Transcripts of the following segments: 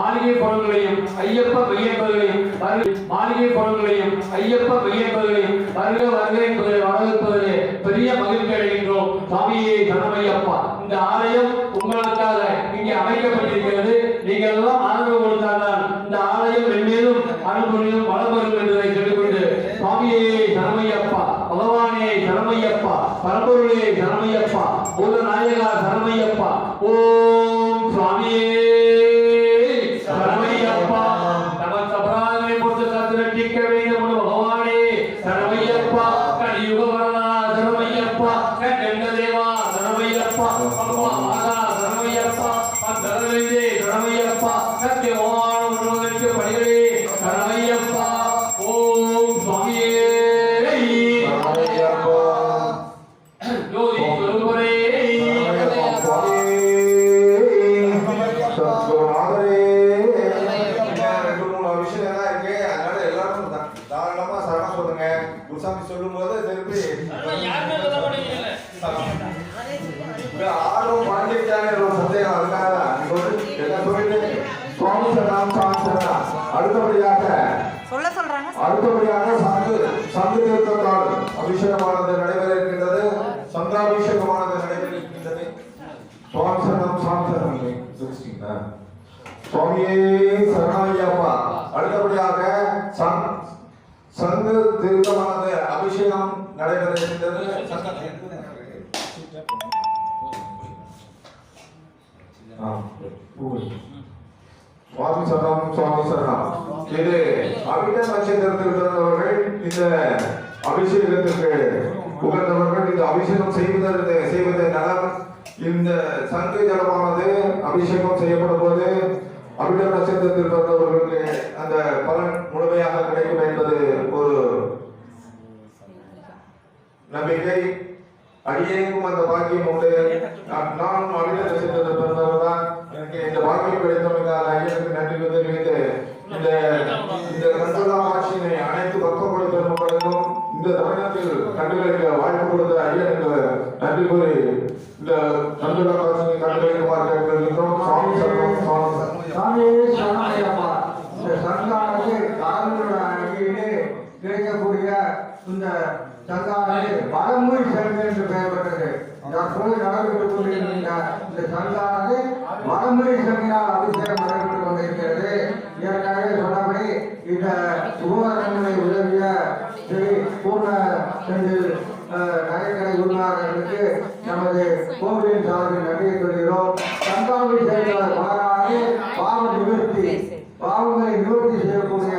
மாளிகை பொருள்களையும் ஐயப்ப மையப்பர்களையும் மாளிகை பொருள்களையும் ஐயப்ப மையப்பர்களையும் வருக வருக என்பதை வரவேற்பதிலே பெரிய மகிழ்ச்சி அடைகின்றோம். சுவாமியே தனமையப்பா இந்த ஆலயம் உங்களுக்காக இங்கே அமைக்கப்பட்டிருக்கிறது. நீங்கள் எல்லாம் ஆதரவு கொடுத்தால்தான் இந்த ஆலயம் மென்மேலும் அனுபவியும் வளம் வரும் என்பதை சொல்லிக்கொண்டு சுவாமியே தனமையப்பா பகவானே தனமையப்பா பரம்பொருளே தனமையப்பா பூத நாயகா தனமையப்பா ஓ சரணமையப்பா ஓம் சுவாமியே சாமி சரணம் அடுத்தபடியாக சொல்ல சொல்றாங்க. அடுத்தபடியாக சங்கு சங்கு தீர்த்தத்தால் அபிஷேகமானது நடைபெற இருக்கின்றது சங்காபிஷேகமானது நடைபெற இருக்கின்றது சரணம் சிக்ஸ்டீன் சுவாமியே சரணமையப்பா அடுத்தபடியாக சங் சங்கு தீர்த்தமானது அபிஷேகம் நடைபெற இருக்கின்றது ஆ. சுவாமி சரணம் சுவாமி சரணம் இது அவிட்ட நட்சத்திரத்தில் பிறந்தவர்கள் இந்த அபிஷேகத்திற்கு உகந்தவர்கள் இந்த அபிஷேகம் செய்வதற்கு செய்வது நலம். இந்த சங்கு ஜலமானது அபிஷேகம் செய்யப்படும் போது அபிட நட்சத்திரத்தில் பிறந்தவர்களுக்கு அந்த பலன் முழுமையாக கிடைக்கும் என்பது ஒரு நம்பிக்கை. அடியேக்கும் அந்த பாக்கியம் உண்டு. நான் அபிட நன்றி கூறி இந்த சுவாமி சரணம் சுவாமி சாமியே சரணமையப்பா இந்த கிடைக்கக்கூடிய இந்த சங்கானது வடமொழி சங்கம் என்று பெயர் பெற்றது. தற்போது நடைபெற்றுக் கொண்டிருக்கின்ற இந்த சங்கானது வடமொழி சங்கினால் அபிஷேகம் நடைபெற்றுக் கொண்டிருக்கிறது. ஏற்கனவே சொன்னபடி இந்த உபகரணங்களை உதவிய ஸ்ரீ பூர்ண செந்தில் உரிமையாளர்களுக்கு நமது கோவிலின் சார்பில் நன்றியை சொல்கிறோம். சங்காமி செயலாளர் மாறாது பாவ நிவர்த்தி பாவங்களை நிவர்த்தி செய்யக்கூடிய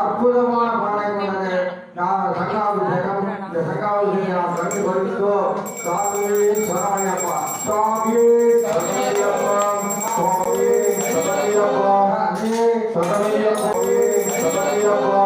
அற்புதமான பானை கொண்டது நாம் சங்காபிஷேகம். இந்த சங்காபிஷேகம் நாம் கண்டு வருகிறோம் சாமியே சரணையப்பா சாமியே சரணமையப்பா சுவாமியே சரணமையப்பா சரணையே சரணமையப்பா சரணமையப்பா சரணையே